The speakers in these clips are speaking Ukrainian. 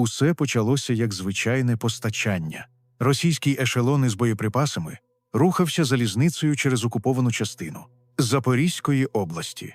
Усе почалося як звичайне постачання. Російський ешелон із боєприпасами рухався залізницею через окуповану частину Запорізької області.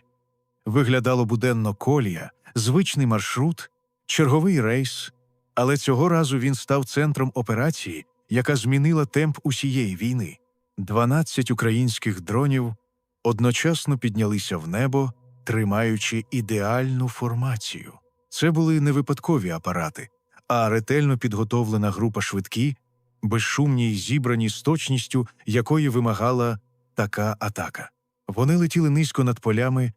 Виглядало буденно колія, звичний маршрут, черговий рейс, але цього разу він став центром операції, яка змінила темп усієї війни. 12 українських дронів одночасно піднялися в небо, тримаючи ідеальну формацію. Це були не випадкові апарати, а ретельно підготовлена група швидкі, безшумні й зібрані з точністю, якої вимагала така атака. Вони летіли низько над полями,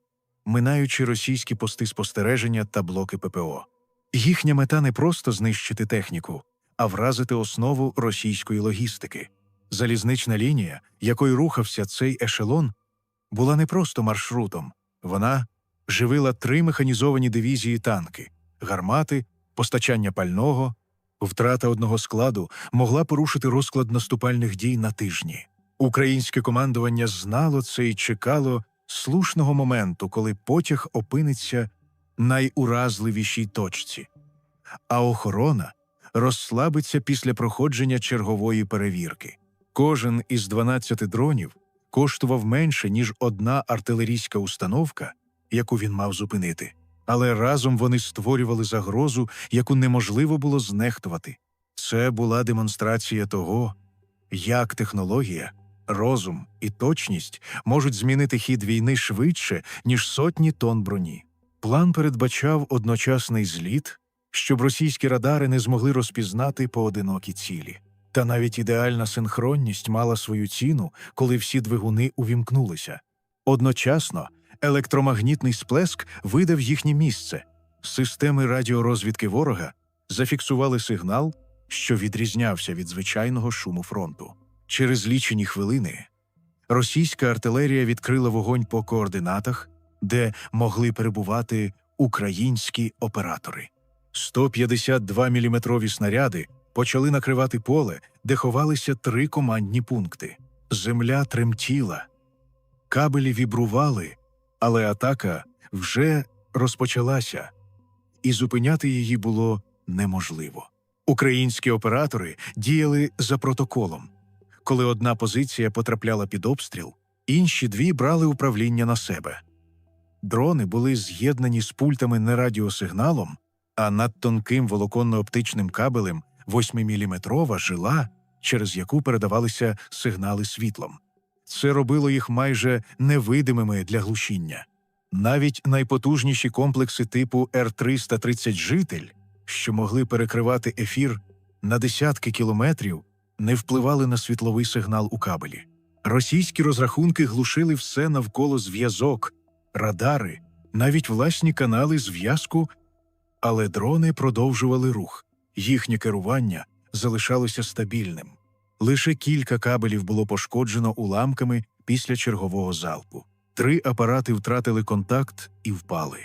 минаючи російські пости спостереження та блоки ППО. Їхня мета не просто знищити техніку, а вразити основу російської логістики. Залізнична лінія, якою рухався цей ешелон, була не просто маршрутом, вона живила три механізовані дивізії танки, гармати, постачання пального. Втрата одного складу могла порушити розклад наступальних дій на тижні. Українське командування знало це і чекало слушного моменту, коли потяг опиниться найуразливішій точці, а охорона розслабиться після проходження чергової перевірки. Кожен із 12 дронів коштував менше, ніж одна артилерійська установка, яку він мав зупинити. Але разом вони створювали загрозу, яку неможливо було знехтувати. Це була демонстрація того, як технологія, розум і точність можуть змінити хід війни швидше, ніж сотні тонн броні. План передбачав одночасний зліт, щоб російські радари не змогли розпізнати поодинокі цілі. Та навіть ідеальна синхронність мала свою ціну, коли всі двигуни увімкнулися. Одночасно електромагнітний сплеск видав їхнє місце. Системи радіорозвідки ворога зафіксували сигнал, що відрізнявся від звичайного шуму фронту. Через лічені хвилини російська артилерія відкрила вогонь по координатах, де могли перебувати українські оператори. 152-мм снаряди почали накривати поле, де ховалися три командні пункти. Земля тремтіла, кабелі вібрували, але атака вже розпочалася, і зупиняти її було неможливо. Українські оператори діяли за протоколом. Коли одна позиція потрапляла під обстріл, інші дві брали управління на себе. Дрони були з'єднані з пультами не радіосигналом, а над тонким волоконно-оптичним кабелем 8-мм жила, через яку передавалися сигнали світлом. Це робило їх майже невидимими для глушіння. Навіть найпотужніші комплекси типу Р-330 житель, що могли перекривати ефір на десятки кілометрів, не впливали на світловий сигнал у кабелі. Російські розрахунки глушили все навколо зв'язок, радари, навіть власні канали зв'язку, але дрони продовжували рух. Їхнє керування залишалося стабільним. Лише кілька кабелів було пошкоджено уламками після чергового залпу. Три апарати втратили контакт і впали,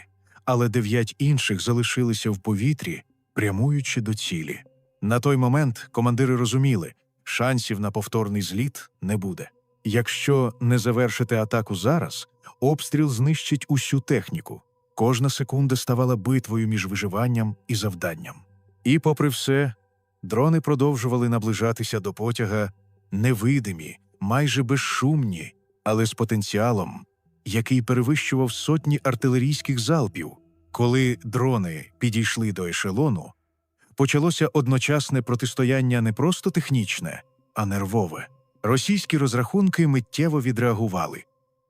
але дев'ять інших залишилися в повітрі, прямуючи до цілі. На той момент командири розуміли, шансів на повторний зліт не буде. Якщо не завершити атаку зараз, обстріл знищить усю техніку. Кожна секунда ставала битвою між виживанням і завданням. І, попри все, дрони продовжували наближатися до потяга невидимі, майже безшумні, але з потенціалом, який перевищував сотні артилерійських залпів. Коли дрони підійшли до ешелону, почалося одночасне протистояння не просто технічне, а нервове. Російські розрахунки миттєво відреагували,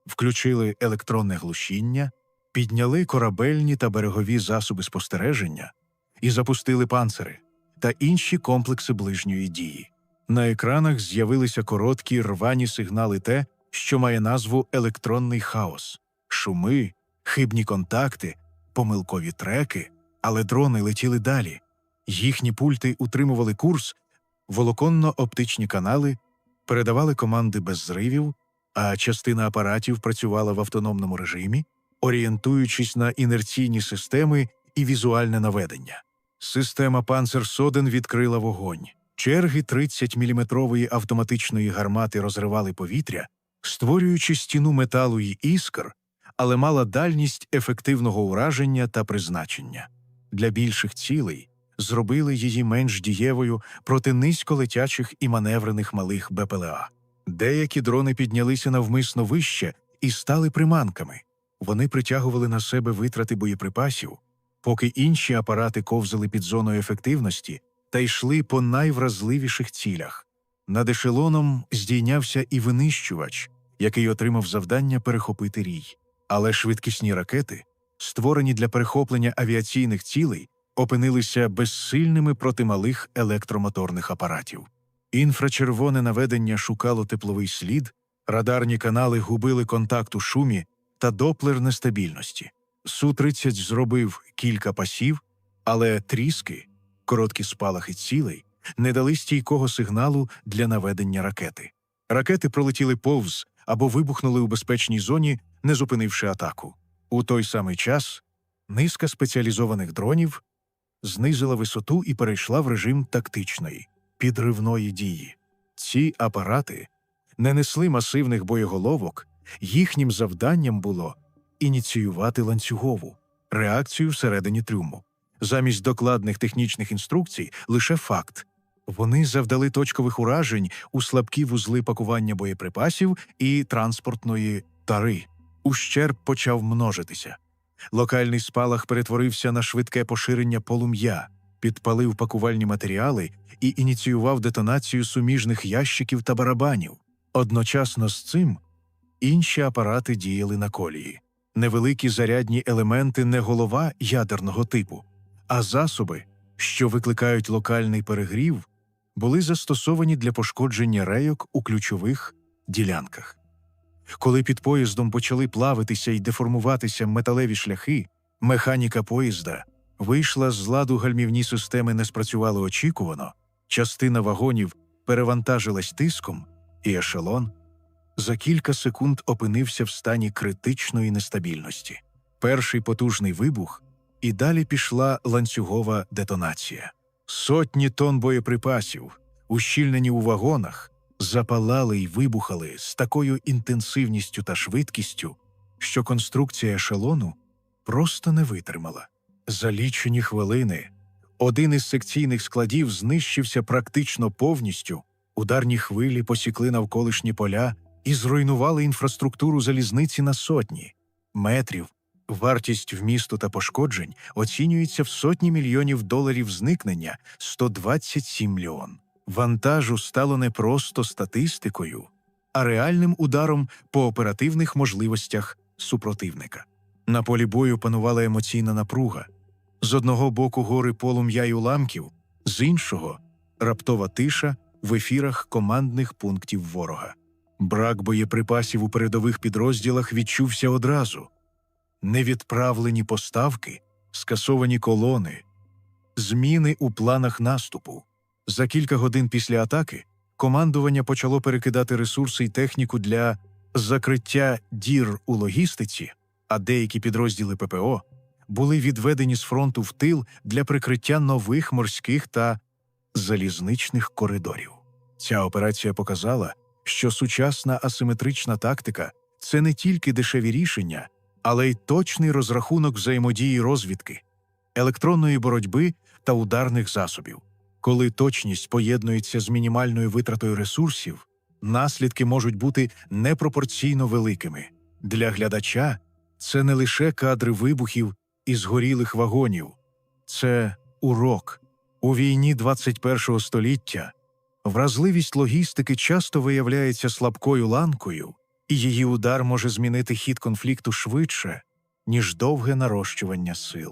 включили електронне глушіння, підняли корабельні та берегові засоби спостереження і запустили панцири та інші комплекси ближньої дії. На екранах з'явилися короткі рвані сигнали те, що має назву електронний хаос, шуми, хибні контакти, помилкові треки, але дрони летіли далі. Їхні пульти утримували курс, волоконно-оптичні канали передавали команди без зривів, а частина апаратів працювала в автономному режимі, орієнтуючись на інерційні системи і візуальне наведення. Система Панцерсоден відкрила вогонь. Черги 30-мм автоматичної гармати розривали повітря, створюючи стіну металу й іскр, але мала дальність ефективного ураження та призначення. Для більших цілей зробили її менш дієвою проти низьколетячих і маневрених малих БПЛА. Деякі дрони піднялися навмисно вище і стали приманками. Вони притягували на себе витрати боєприпасів, поки інші апарати ковзали під зоною ефективності та йшли по найвразливіших цілях. Над ешелоном здійнявся і винищувач, який отримав завдання перехопити рій. Але швидкісні ракети, створені для перехоплення авіаційних цілей, опинилися безсильними проти малих електромоторних апаратів. Інфрачервоне наведення шукало тепловий слід, радарні канали губили контакт у шумі та доплер нестабільності. Су-30 зробив кілька пасів, але тріски, короткі спалахи цілей, не дали стійкого сигналу для наведення ракети. Ракети пролетіли повз або вибухнули у безпечній зоні, не зупинивши атаку. У той самий час низка спеціалізованих дронів знизила висоту і перейшла в режим тактичної, підривної дії. Ці апарати не несли масивних боєголовок, їхнім завданням було ініціювати ланцюгову реакцію всередині трюму. Замість докладних технічних інструкцій лише факт. Вони завдали точкових уражень у слабкі вузли пакування боєприпасів і транспортної тари. Ущерб почав множитися. Локальний спалах перетворився на швидке поширення полум'я, підпалив пакувальні матеріали і ініціював детонацію суміжних ящиків та барабанів. Одночасно з цим інші апарати діяли на колії. Невеликі зарядні елементи не голова ядерного типу, а засоби, що викликають локальний перегрів, були застосовані для пошкодження рейок у ключових ділянках. Коли під поїздом почали плавитися і деформуватися металеві шляхи, механіка поїзда вийшла з ладу гальмівні системи не спрацювали очікувано, частина вагонів перевантажилась тиском, і ешелон за кілька секунд опинився в стані критичної нестабільності. Перший потужний вибух, і далі пішла ланцюгова детонація. Сотні тонн боєприпасів, ущільнені у вагонах, запалали й вибухали з такою інтенсивністю та швидкістю, що конструкція ешелону просто не витримала. За лічені хвилини один із секційних складів знищився практично повністю, ударні хвилі посікли навколишні поля і зруйнували інфраструктуру залізниці на сотні метрів. Вартість вмісту та пошкоджень оцінюється в сотні мільйонів доларів зникнення 127 мільйон. Вантажу стало не просто статистикою, а реальним ударом по оперативних можливостях супротивника. На полі бою панувала емоційна напруга. З одного боку гори полум'я й уламків, з іншого раптова тиша в ефірах командних пунктів ворога. Брак боєприпасів у передових підрозділах відчувся одразу. Невідправлені поставки, скасовані колони, зміни у планах наступу. За кілька годин після атаки командування почало перекидати ресурси й техніку для закриття дір у логістиці, а деякі підрозділи ППО були відведені з фронту в тил для прикриття нових морських та залізничних коридорів. Ця операція показала, що сучасна асиметрична тактика це не тільки дешеві рішення, але й точний розрахунок взаємодії розвідки, електронної боротьби та ударних засобів. Коли точність поєднується з мінімальною витратою ресурсів, наслідки можуть бути непропорційно великими. Для глядача це не лише кадри вибухів і згорілих вагонів, це урок. У війні 21 століття вразливість логістики часто виявляється слабкою ланкою, і її удар може змінити хід конфлікту швидше, ніж довге нарощування сил.